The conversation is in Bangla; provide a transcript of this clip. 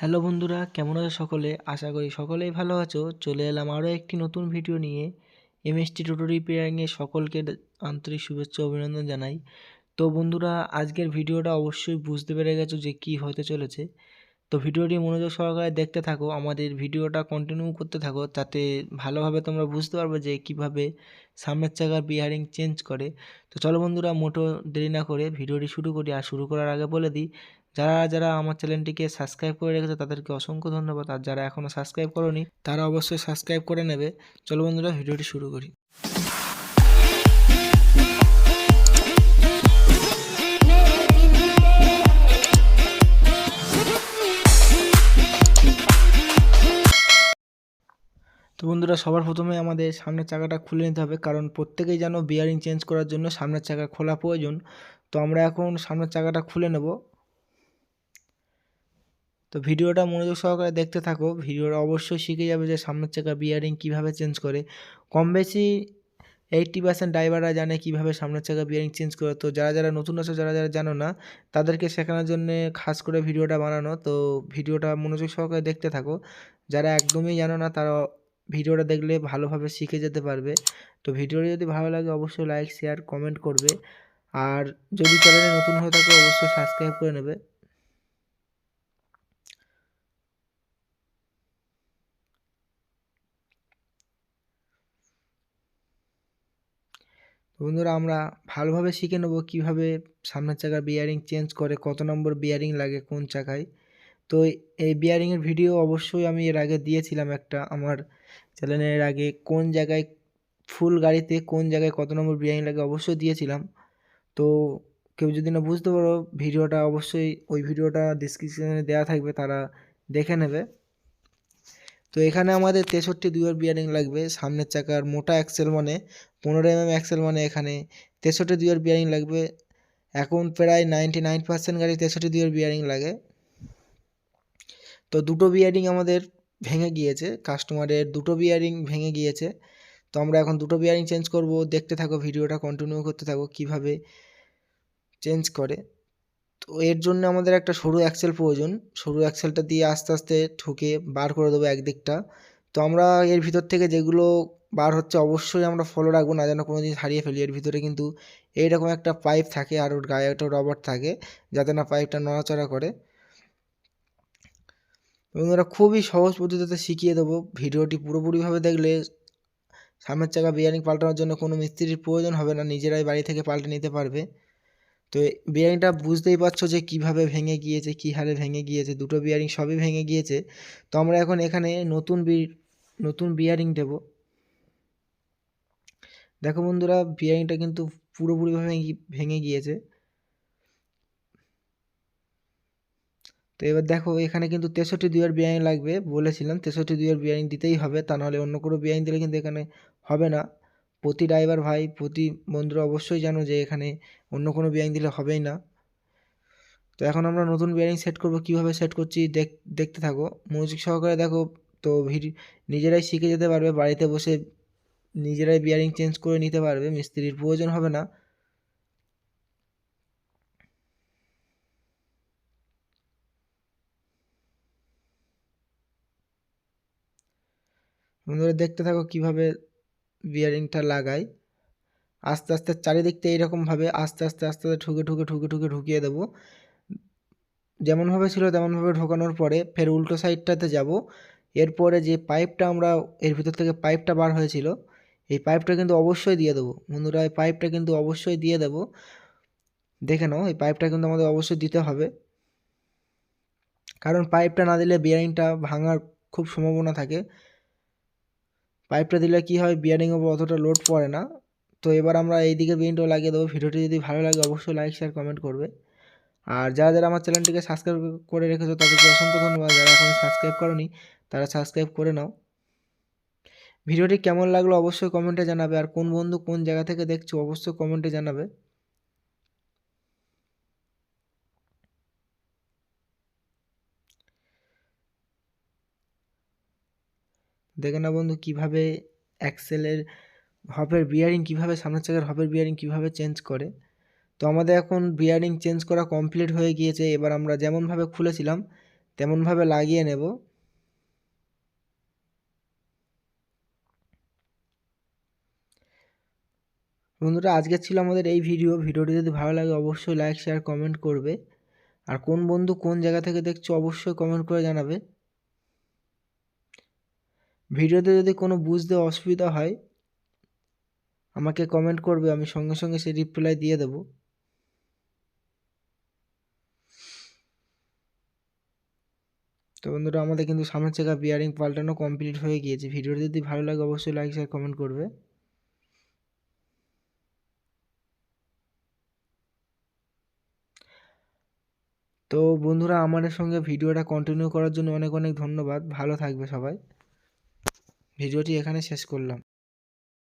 হ্যালো বন্ধুরা, কেমন আছো সকলে? আশা করি সকলেই ভালো আছো। চলে এলাম আরও একটি নতুন ভিডিও নিয়ে। এমএসটি টোটো রিপেয়ারিংয়ে সকলকে আন্তরিক শুভেচ্ছা অভিনন্দন জানাই। তো বন্ধুরা, আজকের ভিডিওটা অবশ্যই বুঝতে পেরে গেছো যে কি হতে চলেছে। তো ভিডিওটি মনোযোগ সহকারে দেখতে থাকো, আমাদের ভিডিওটা কন্টিনিউ করতে থাকো, তাতে ভালোভাবে তোমরা বুঝতে পারবে যে কীভাবে সামনের চাকার বিয়ারিং চেঞ্জ করে। তো চলো বন্ধুরা, মোটো দেরি না করে ভিডিওটি শুরু করি। আর শুরু করার আগে বলে দিই যারা যারা আমার চ্যানেলটিকে সাবস্ক্রাইব করে রেখেছে, তাদেরকে অসংখ্য ধন্যবাদ। আর যারা এখনও সাবস্ক্রাইব করনি, তারা অবশ্যই সাবস্ক্রাইব করে নেবে। চলো বন্ধুরা, ভিডিওটি শুরু করি। তো বন্ধুরা, সবার প্রথমে আমাদের সামনের চাকাটা খুলে নিতে হবে, কারণ প্রত্যেকেই যেন বিয়ারিং চেঞ্জ করার জন্য সামনের চাকা খোলা প্রয়োজন। তো আমরা এখন সামনের চাকাটা খুলে নেব। তো ভিডিওটা মনোযোগ সহকারে দেখতে থাকো। ভিডিওটা অবশ্যই শিখে যাবে যে সামনের চাকা বিয়ারিং কীভাবে চেঞ্জ করে। কম বেশি এইটটি পার্সেন্ট ড্রাইভাররা জানে কীভাবে সামনের চাকা বিয়ারিং চেঞ্জ করে। তো যারা যারা নতুন আছো, যারা যারা জানো না, তাদেরকে শেখানোর জন্য খাস করে ভিডিওটা বানানো। তো ভিডিওটা মনোযোগ সহকারে দেখতে থাকো। যারা একদমই জানো না, তারা ভিডিওটা দেখলে ভালোভাবে শিখে যেতে পারবে। তো ভিডিওটি যদি ভালো লাগে, অবশ্যই লাইক শেয়ার কমেন্ট করবে। আর যদি চ্যানেলে নতুন হয়ে থাকে, অবশ্যই সাবস্ক্রাইব করে নেবে। তো বন্ধুরা, আমরা ভালোভাবে শিখে নেব কীভাবে সামনের চাকার বিয়ারিং চেঞ্জ করে, কত নম্বর বিয়ারিং লাগে কোন চাকায়। তো এই বিয়ারিংয়ের ভিডিও অবশ্যই আমি এর আগে দিয়েছিলাম একটা আমার চ্যানেলের আগে, কোন জায়গায় ফুল গাড়িতে কোন জায়গায় কত নম্বর বিয়ারিং লাগে অবশ্যই দিয়েছিলাম। তো কেউ যদি না বুঝতে পারো ভিডিওটা অবশ্যই ওই ভিডিওটা ডিসক্রিপশনে দেওয়া থাকবে, তারা দেখে নেবে। তো এখানে আমাদের তেষট্টি দুইয়ের বিয়ারিং লাগবে, সামনের চাকার মোটা অ্যাক্সেল মানে পনেরো এমএম অ্যাক্সেল মানে এখানে তেষট্টি দুইয়ের বিয়ারিং লাগবে। এখন প্রায় নাইনটি নাইন পার্সেন্ট গাড়ি তেষট্টি দুইয়ের বিয়ারিং লাগে। তো দুটো বিয়ারিং আমাদের ভেঙে গিয়েছে কাস্টমারের দুটো বিয়ারিং ভেঙে গিয়েছে। তো আমরা এখন দুটো বিয়ারিং চেঞ্জ করব, দেখতে থাকো ভিডিওটা কন্টিনিউ করতে থাকো, কীভাবে চেঞ্জ করে। তো এর জন্য আমাদের একটা সরু অ্যাক্সেল প্রয়োজন। সরু অ্যাক্সেলটা দিয়ে আস্তে আস্তে ঠুকে বার করে দেবো একদিকটা। তো আমরা এর ভিতর থেকে যেগুলো বার হচ্ছে অবশ্যই আমরা ফলো রাখব, না যেন কোনো জিনিস হারিয়ে ফেলি। এর ভিতরে কিন্তু এইরকম একটা পাইপ থাকে আর ওর গায়ে একটা রবার থাকে, যাতে না পাইপটা নড়াচড়া করে। এবং ওরা খুবই সহজ পদ্ধতিতে শিখিয়ে দেবো। ভিডিওটি পুরোপুরিভাবে দেখলে সামনের চাকা বিয়ারিং পাল্টানোর জন্য কোনো মিস্ত্রির প্রয়োজন হবে না। নিজেরাই বাড়ি থেকে পাল্টে নিতে পারবে। তো বিয়ারিংটা বুঝতেই পারছ যে কীভাবে ভেঙে গিয়েছে, কী হারে ভেঙে গিয়েছে, দুটো বিয়ারিং সবই ভেঙে গিয়েছে। তো আমরা এখন এখানে নতুন বি নতুন বিয়ারিং দেবো। দেখো বন্ধুরা বিয়ারিংটা কিন্তু পুরোপুরিভাবে ভেঙে- গিয়েছে। তো এবার দেখো, এখানে কিন্তু তেষট্টি দুইয়ের বিয়ারিং লাগবে বলেছিলাম, তেষট্টি দুইয়ের বিয়ারিং দিতেই হবে, তা নাহলে অন্য কোনো বিয়ারিং দিলে কিন্তু এখানে হবে না। প্রতি ড্রাইভার ভাই, প্রতি বন্ধুরা অবশ্যই জানো যে এখানে অন্য কোনো বিয়ারিং দিলে হবেই না। তো এখন আমরা নতুন বিয়ারিং সেট করব, কীভাবে সেট করছি দেখ, দেখতে থাকো। মনোযোগ সহকারে দেখো, তো ভিডি, নিজেরাই শিখে যেতে পারবে, বাড়িতে বসে নিজেরাই বিয়ারিং চেঞ্জ করে নিতে পারবে, মিস্ত্রির প্রয়োজন হবে না। বন্ধুরা দেখতে থাকো কীভাবে বিয়ারিংটা লাগাই। আস্তে আস্তে চারিদিকটা এইরকমভাবে আস্তে আস্তে আস্তে আস্তে ঠুকে ঠুকে ঠুকে ঠুকে ঢুকিয়ে দেবো। যেমনভাবে ছিল তেমনভাবে ঢোকানোর পরে ফের উল্টো সাইডটাতে যাব। এরপরে যে পাইপটা আমরা, এর ভিতর থেকে পাইপটা বার হয়েছিল, এই পাইপটা কিন্তু অবশ্যই দিয়ে দেবো। বন্ধুরা, এই পাইপটা কিন্তু অবশ্যই দিয়ে দেবো। দেখে নাও, এই পাইপটা কিন্তু আমাদের অবশ্যই দিতে হবে। কারণ পাইপটা না দিলে বিয়ারিংটা ভাঙার খুব সম্ভাবনা থাকে। পাইপটা দিলে কি হয় বিয়ারিং ওপর অতটা লোড পড়ে না। তো এবার আমরা এই দিকে বিয়ারিংটাও লাগিয়ে দেবো। ভিডিওটি যদি ভালো লাগে, অবশ্যই লাইক শেয়ার কমেন্ট করবে। আর যারা যারা আমার চ্যানেলটিকে সাবস্ক্রাইব করে রেখেছো, তাদেরকে অসংখ্য ধন্যবাদ। যারা এখন সাবস্ক্রাইব করনি, তারা সাবস্ক্রাইব করে নাও। ভিডিওটি কেমন লাগল, অবশ্যই কমেন্টে জানাবে। আর কোন বন্ধু কোন জায়গা থেকে দেখছ, অবশ্যই কমেন্টে জানাবে। দেখে না বন্ধু কীভাবে অ্যাক্সেলের হপের বিয়ারিং কীভাবে সামনের চাকার হপের বিয়ারিং কীভাবে চেঞ্জ করে। তো আমাদের এখন বিয়ারিং চেঞ্জ করা কমপ্লিট হয়ে গিয়েছে। এবার আমরা যেমনভাবে খুলেছিলাম, তেমনভাবে লাগিয়ে নেব। বন্ধুরা, আজকে ছিল আমাদের এই ভিডিও ভিডিওটি যদি ভালো লাগে, অবশ্যই লাইক শেয়ার কমেন্ট করবে। আর কোন বন্ধু কোন জায়গা থেকে দেখছ, অবশ্যই কমেন্ট করে জানাবে। ভিডিওতে যদি কোনো বুঝতে অসুবিধা হয়, আমাকে কমেন্ট করবে, আমি সঙ্গে সঙ্গে সেই রিপ্লাই দিয়ে দেব। তো বন্ধুরা, আমাদের কিন্তু সামনের চাকা বিয়ারিং পাল্টানো কমপ্লিট হয়ে গিয়েছে। ভিডিওটি যদি ভালো লাগে, অবশ্যই লাইক শেয়ার কমেন্ট করবে। তো বন্ধুরা, আমাদের সঙ্গে ভিডিওটা কন্টিনিউ করার জন্য অনেক অনেক ধন্যবাদ। ভালো থাকবে সবাই। ভিডিওটি এখানে শেষ করলাম।